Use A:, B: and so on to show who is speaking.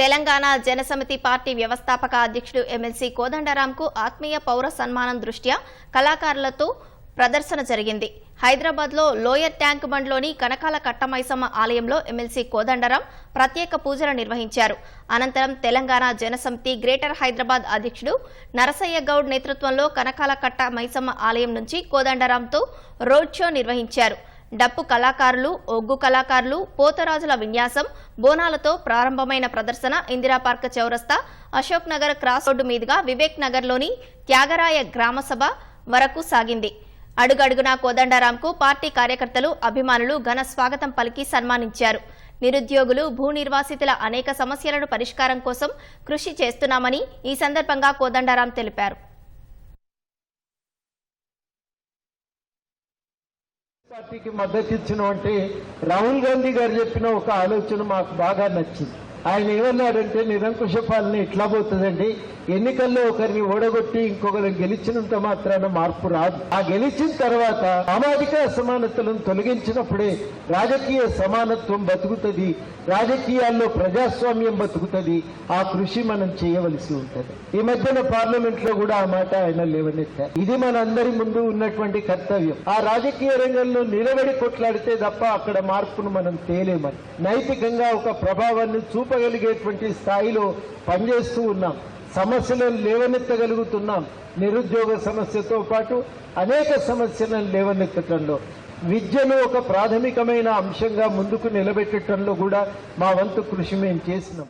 A: Telangana Janasamithi party వ్యవస్థాపక అధ్యక్షుడు MLC కోదండరాంకు ఆత్మీయ పౌర సన్మానం దృష్ట్యా కళాకారులతో ప్రదర్శన జరిగింది. హైదరాబాద్లో లోయర్ ట్యాంక్ బండ్లోని కనకాల కట్టమైసమ్మ ఆలయంలో ఎమ్మెల్సీ కోదండరాం ప్రత్యేక పూజలు నిర్వహించారు. అనంతరం తెలంగాణ జనసమితి గ్రేటర్ హైదరాబాద్ అధ్యక్షుడు నరసయ్య గౌడ్ నేతృత్వంలో కనకాల కట్ట మైసమ్మ ఆలయం నుంచి కోదండరాంతో రోడ్ షో నిర్వహించారు. డప్పు కళాకారులు ఒగ్గు కళాకారులు పోతరాజుల విన్యాసం బోనాలతో ప్రారంభమైన ప్రదర్శన ఇందిరాపార్క్ చౌరస్తా అశోక్ నగర్ క్రాస్ రోడ్డు మీదుగా వివేక్ నగర్లోని త్యాగరాయ గ్రామసభ వరకు సాగింది. అడుగడుగునా కోదండరాంకు పార్టీ కార్యకర్తలు అభిమానులు ఘన స్వాగతం పలికి సన్మానించారు. నిరుద్యోగులు భూ నిర్వాసితుల అనేక సమస్యలను పరిష్కారం కోసం కృషి చేస్తున్నామని ఈ సందర్భంగా కోదండరాం తెలిపారు.
B: పార్టీకి మద్దతు ఇచ్చినటువంటి రాహుల్ గాంధీ గారు చెప్పిన ఒక ఆలోచన మాకు బాగా నచ్చింది. ఆయన ఏమన్నాడంటే నిరంకుశ పాలన ఎట్లా పోతుందండి? ఎన్నికల్లో ఒకరిని ఓడగొట్టి ఇంకొకరిని గెలిచినంత మాత్రాన మార్పు రాదు. ఆ గెలిచిన తర్వాత సామాజిక అసమానతలను తొలగించినప్పుడే రాజకీయ సమానత్వం బతుకుతుంది రాజకీయాల్లో ప్రజాస్వామ్యం బతుకుతుంది ఆ కృషి మనం చేయవలసి ఉంటుంది. ఈ మధ్యన పార్లమెంట్లో కూడా ఆ మాట ఆయన లేవనెత్తారు. ఇది మన అందరి ముందు ఉన్నటువంటి కర్తవ్యం. ఆ రాజకీయ రంగంలో నిలబడి కొట్లాడితే తప్ప అక్కడ మార్పును మనం తేలేమని. నైతికంగా ఒక ప్రభావాన్ని చూపగలిగేటువంటి స్థాయిలో పనిచేస్తూ ఉన్నాం. సమస్యలను లేవనెత్తగలుగుతున్నాం. నిరుద్యోగ సమస్యతో పాటు అనేక సమస్యలను లేవనెత్తటంలో విద్యను ఒక ప్రాథమికమైన అంశంగా ముందుకు నిలబెట్టడంలో కూడా మా వంతు కృషి మేము చేసినాం.